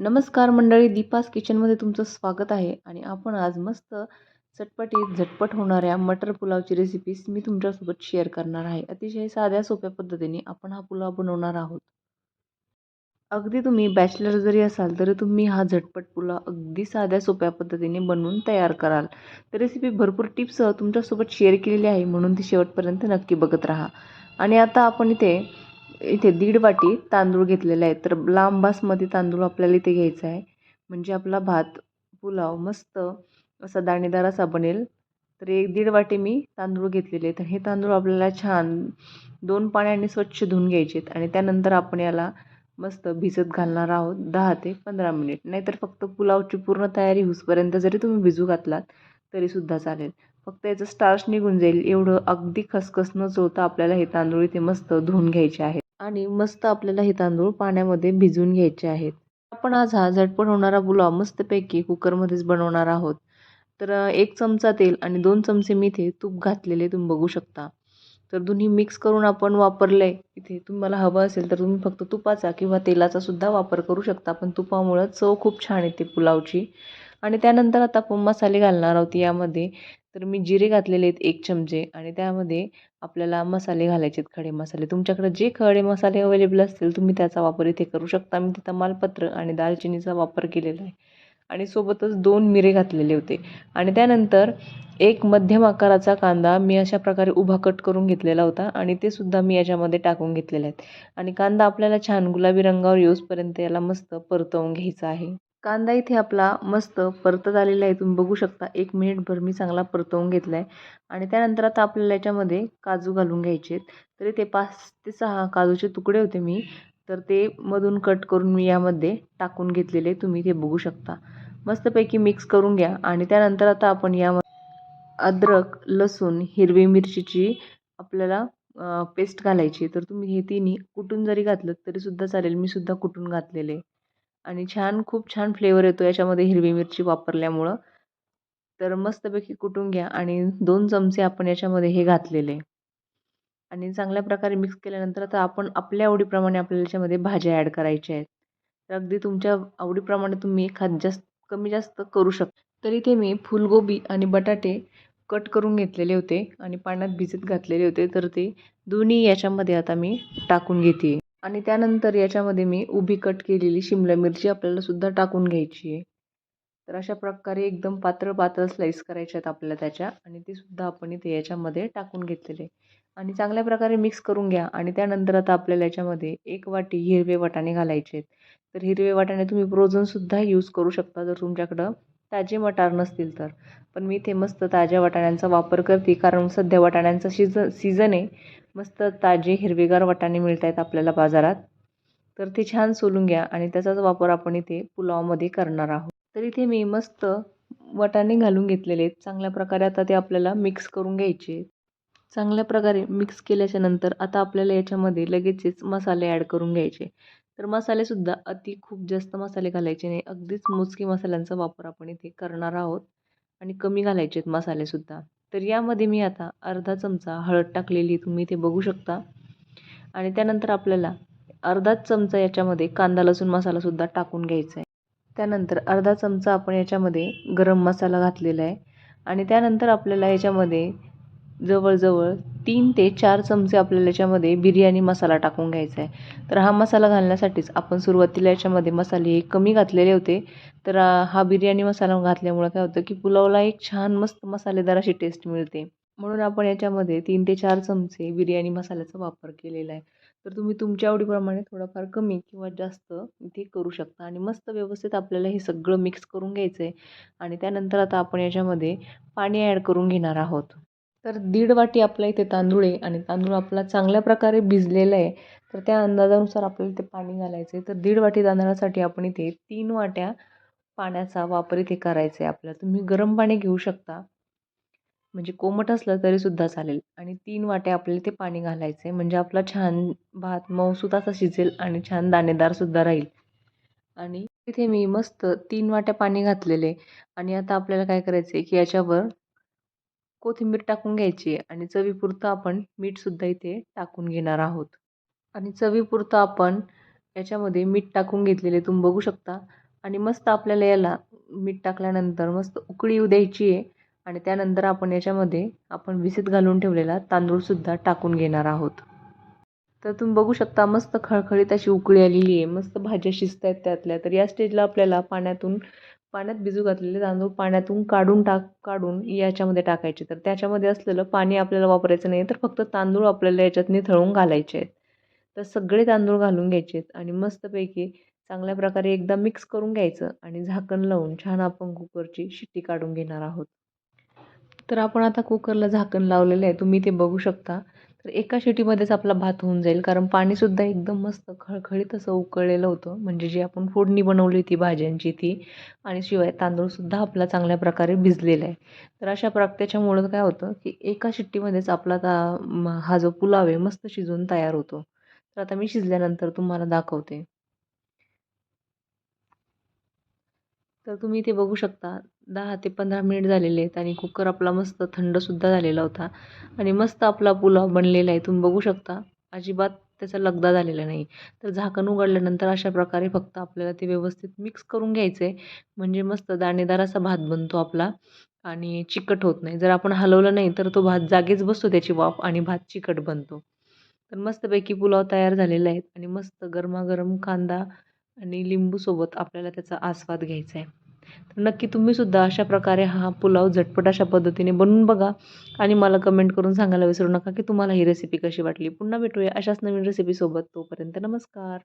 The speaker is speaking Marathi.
नमस्कार मंडळी दीपास किचनमध्ये तुमचं स्वागत आहे आणि आपण आज मस्त चटपटीत झटपट होणाऱ्या मटर पुलावची रेसिपीज मी तुमच्यासोबत शेअर करणार आहे. अतिशय साध्या सोप्या पद्धतीने आपण हा पुलाव बनवणार आहोत. अगदी तुम्ही बॅचलर जरी असाल तरी तुम्ही हा झटपट पुलाव अगदी साध्या सोप्या पद्धतीने बनवून तयार कराल. तर रेसिपी भरपूर टिप्स तुमच्यासोबत शेअर केलेली आहे म्हणून ती शेवटपर्यंत नक्की बघत राहा. आणि आता आपण इथे इथे दीड वाटी तांदूळ घेतलेले आहेत. तर लांब बासमती तांदूळ आपल्याला इथे घ्यायचा आहे. म्हणजे आपला भात पुलाव मस्त असा दाणेदार असा बनेल. तर एक दीड वाटी मी तांदूळ घेतलेले तर हे तांदूळ आपल्याला छान दोन पाण्याने स्वच्छ धुवून घ्यायचे आहेत. आणि त्यानंतर आपण याला मस्त भिजत घालणार आहोत दहा ते पंधरा मिनिट. नाहीतर फक्त पुलावची पूर्ण तयारी होईपर्यंत जरी तुम्ही भिजू घातलात तरीसुद्धा चालेल. फक्त याचं स्टार्च निघून जाईल. एवढं अगदी खसखस न चोळता आपल्याला हे तांदूळ इथे मस्त धुवून घ्यायचे आहेत. आणि मस्त आपल्याला हे तांदूळ पाण्यामध्ये भिजवून घ्यायचे आहेत. आपण आज हा झटपट होणारा पुलाव मस्तपैकी कुकरमध्येच बनवणार आहोत. तर एक चमचा तेल आणि दोन चमचे मी इथे तूप घातलेले तुम्ही बघू शकता. तर दोन्ही मिक्स करून आपण वापरलं आहे इथे तुम्हाला हवं असेल तर तुम्ही फक्त तुपाचा किंवा तेलाचा सुद्धा वापर करू शकता पण तुपामुळं चव खूप छान येते पुलावची. आणि त्यानंतर आता आपण मसाले घालणार आहोत यामध्ये. तर मी जिरे घातलेले आहेत एक चमचे आणि त्यामध्ये आपल्याला मसाले घालायचे आहेत खडे मसाले. तुमच्याकडे जे खडे मसाले अवेलेबल असतील तुम्ही त्याचा वापर इथे करू शकता. मी तिथं मालपत्र आणि दालचिनीचा वापर केलेला आहे. आणि सोबतच दोन मिरे घातलेले होते. आणि त्यानंतर एक मध्यम आकाराचा कांदा मी अशा प्रकारे उभा कट करून घेतलेला होता आणि ते सुद्धा मी याच्यामध्ये टाकून घेतलेले आहेत. आणि कांदा आपल्याला छान गुलाबी रंगावर येऊसपर्यंत याला मस्त परतवून घ्यायचा आहे. कांदा इथे आपला मस्त परतत आलेला आहे. तुम्ही बघू शकता. एक मिनिटभर मी चांगला परतवून घेतला आहे आणि त्यानंतर आता आपल्याला याच्यामध्ये काजू घालून घ्यायचे आहेत. ते पाच ते सहा काजूचे तुकडे होते मी. तर ते मधून कट करून मी यामध्ये टाकून घेतलेले. तुम्ही ते बघू शकता. मस्तपैकी मिक्स करून घ्या. आणि त्यानंतर आता आपण यामध्ये अद्रक लसूण हिरवी मिरचीची आपल्याला पेस्ट घालायची. तर तुम्ही हे तिन्ही कुटून जरी घातलं तरीसुद्धा चालेल. मी सुद्धा कुटून घातलेले. आणि छान खूप छान फ्लेवर येतो याच्यामध्ये हिरवी मिरची वापरल्यामुळं. तर मस्तपैकी कुटून घ्या आणि दोन चमचे आपण याच्यामध्ये हे घातलेले. आणि चांगल्या प्रकारे मिक्स केल्यानंतर आता आपण आपल्या आवडीप्रमाणे आपल्याला याच्यामध्ये भाज्या ॲड करायच्या आहेत. तर अगदी तुमच्या आवडीप्रमाणे तुम्ही एखाद जास्त कमी जास्त करू शकता तर इथे मी फुलगोबी आणि बटाटे कट करून घेतलेले होते आणि पाण्यात भिजत घातलेले होते. तर ते दोन्ही याच्यामध्ये आता मी टाकून घेते. आणि त्यानंतर याच्यामध्ये मी उभी कट केलेली शिमला मिरची आपल्याला सुद्धा टाकून घ्यायची आहे. तर अशा प्रकारे एकदम पातळ पातळ स्लाईस करायच्या आहेत आपल्याला त्याच्या आणि ते सुद्धा आपण इथे याच्यामध्ये टाकून घेतलेले आणि चांगल्या प्रकारे मिक्स करून घ्या आणि त्यानंतर आता आपल्याला याच्यामध्ये एक वाटी हिरवे वाटाणे घालायचे आहेत. तर हिरवे वाटाणे तुम्ही फ्रोझनसुद्धा यूज करू शकता जर तुमच्याकडं ताजे मटार नसतील तर. पण मी इथे मस्त ताज्या वाटाण्यांचा वापर करते कारण सध्या वाटाण्यांचा सीझ सीझन आहे. मस्त ताजे हिरवेगार वाटाणे मिळत आहेत आपल्याला बाजारात. तर ते छान सोलून घ्या आणि त्याचाच वापर आपण इथे पुलावमध्ये करणार आहोत. तर इथे मी मस्त वाटाणे घालून घेतलेले आहेत. चांगल्या प्रकारे आता ते आपल्याला मिक्स करून घ्यायचे चांगल्या प्रकारे मिक्स केल्याच्यानंतर आता आपल्याला याच्यामध्ये लगेचच मसाले ॲड करून घ्यायचे तर मसालेसुद्धा अति खूप जास्त मसाले घालायचे नाही. अगदीच मोजकी मसाल्यांचा वापर आपण इथे करणार आहोत. आणि कमी घालायचे आहेत मसालेसुद्धा तर यामध्ये मी आता अर्धा चमचा हळद टाकलेली तुम्ही ते बघू शकता. आणि त्यानंतर आपल्याला अर्धाच चमचा याच्यामध्ये कांदा लसूण मसालासुद्धा टाकून घ्यायचा आहे त्यानंतर अर्धा चमचा आपण याच्यामध्ये गरम मसाला घातलेला आहे आणि त्यानंतर आपल्याला याच्यामध्ये जवळजवळ तीन ते चार चमचे आपल्याला याच्यामध्ये बिर्याणी मसाला टाकून घ्यायचा आहे. तर हा मसाला घालण्यासाठीच आपण सुरुवातीला याच्यामध्ये मसाले हे कमी घातलेले होते. तर हा बिर्याणी मसाला घातल्यामुळं काय होतं की पुलावला एक छान मस्त मसालेदार अशी टेस्ट मिळते. म्हणून आपण याच्यामध्ये तीन ते चार चमचे बिर्याणी मसाल्याचा वापर केलेला आहे. तर तुम्ही तुमच्या आवडीप्रमाणे थोडाफार कमी किंवा जास्त इथे करू शकता आणि मस्त व्यवस्थित आपल्याला हे सगळं मिक्स करून घ्यायचं आहे आणि त्यानंतर आता आपण याच्यामध्ये पाणी ॲड करून घेणार आहोत. तर दीड वाटी आपल्या इथे तांदूळ आहे आणि तांदूळ आपला चांगल्या प्रकारे भिजलेला आहे. तर त्या अंदाजानुसार आपल्याला ते पाणी घालायचं आहे. तर दीड वाटी तांदळासाठी आपण इथे तीन वाट्या पाण्याचा वापर इथे करायचा आहे आपल्याला तुम्ही गरम पाणी घेऊ शकता. म्हणजे कोमट असलं तरीसुद्धा चालेल. आणि तीन वाट्या आपल्याला ते पाणी घालायचं आहे. म्हणजे आपला छान भात मऊसूत असा शिजेल आणि छान दाणेदारसुद्धा राहील. आणि तिथे मी मस्त तीन वाट्या पाणी घातलेले आणि आता आपल्याला काय करायचं आहे की याच्यावर कोथिंबीर टाकून घ्यायची आहे आणि चवीपुरतं आपण मीठसुद्धा इथे टाकून घेणार आहोत. आणि चवीपुरतं आपण याच्यामध्ये मीठ टाकून घेतलेले तुम्ही बघू शकता. आणि मस्त आपल्याला याला मीठ टाकल्यानंतर मस्त उकळी येऊ द्यायची आहे. आणि त्यानंतर आपण याच्यामध्ये आपण विसीत घालून ठेवलेला तांदूळसुद्धा टाकून घेणार आहोत. तर तुम्ही बघू शकता मस्त खळखळीत अशी उकळी आलेली आहे. मस्त भाज्या शिजत आहेत त्यातल्या तर या स्टेजला आपल्याला पाण्यातून पाण्यात भिजू घातलेले तांदूळ पाण्यातून काढून टाक काढून याच्यामध्ये टाकायचे. तर त्याच्यामध्ये असलेलं पाणी आपल्याला वापरायचं नाही तर फक्त तांदूळ आपल्याला याच्यात निथळून घालायचे आहेत. तर सगळे तांदूळ घालून घ्यायचे आहेत आणि मस्तपैकी चांगल्या प्रकारे एकदा मिक्स करून घ्यायचं आणि झाकण लावून छान आपण कुकरची शिट्टी काढून घेणार आहोत. तर आपण आता कुकरला झाकण लावलेलं आहे तुम्ही ते बघू शकता. तर एका शिटीमध्येच आपला भात होऊन जाईल. कारण पाणीसुद्धा एकदम मस्त खळखळीत असं उकळलेलं होतं. म्हणजे जी आपण फोडणी बनवली होती भाज्यांची ती आणि शिवाय तांदूळसुद्धा आपला चांगल्या प्रकारे भिजलेला आहे. तर अशा प्र त्याच्यामुळं काय होतं की एका शिट्टीमध्येच आपला ता हा जो पुलाव आहे मस्त शिजून तयार होतो. तर आता मी शिजल्यानंतर तुम्हाला दाखवते. तर तुम्ही ते बघू शकता दहा ते पंधरा मिनिट झालेले आहेत आणि कुकर आपला मस्त थंडसुद्धा झालेला होता. आणि मस्त आपला पुलाव बनलेला आहे. तुम्ही बघू शकता. अजिबात त्याचा लगदा झालेला नाही. तर झाकण उघडल्यानंतर अशा प्रकारे फक्त आपल्याला ते व्यवस्थित मिक्स करून घ्यायचं. आहे म्हणजे मस्त दाणेदार असा भात बनतो आपला. आणि चिकट होत नाही. जर आपण हलवलं नाही तर तो भात जागेच बसतो त्याची वाफ आणि भात चिकट बनतो. तर मस्तपैकी पुलाव तयार झालेला आहे. आणि मस्त गरमागरम कांदा आणि लिंबूसोबत आपल्याला त्याचा आस्वाद घ्यायचा आहे. तर नक्की तुम्हीसुद्धा अशा प्रकारे हा पुलाव झटपट अशा पद्धतीने बनवून बघा. आणि मला कमेंट करून सांगायला विसरू नका की तुम्हाला ही रेसिपी कशी वाटली. पुन्हा भेटूया अशाच नवीन रेसिपीसोबत तोपर्यंत नमस्कार.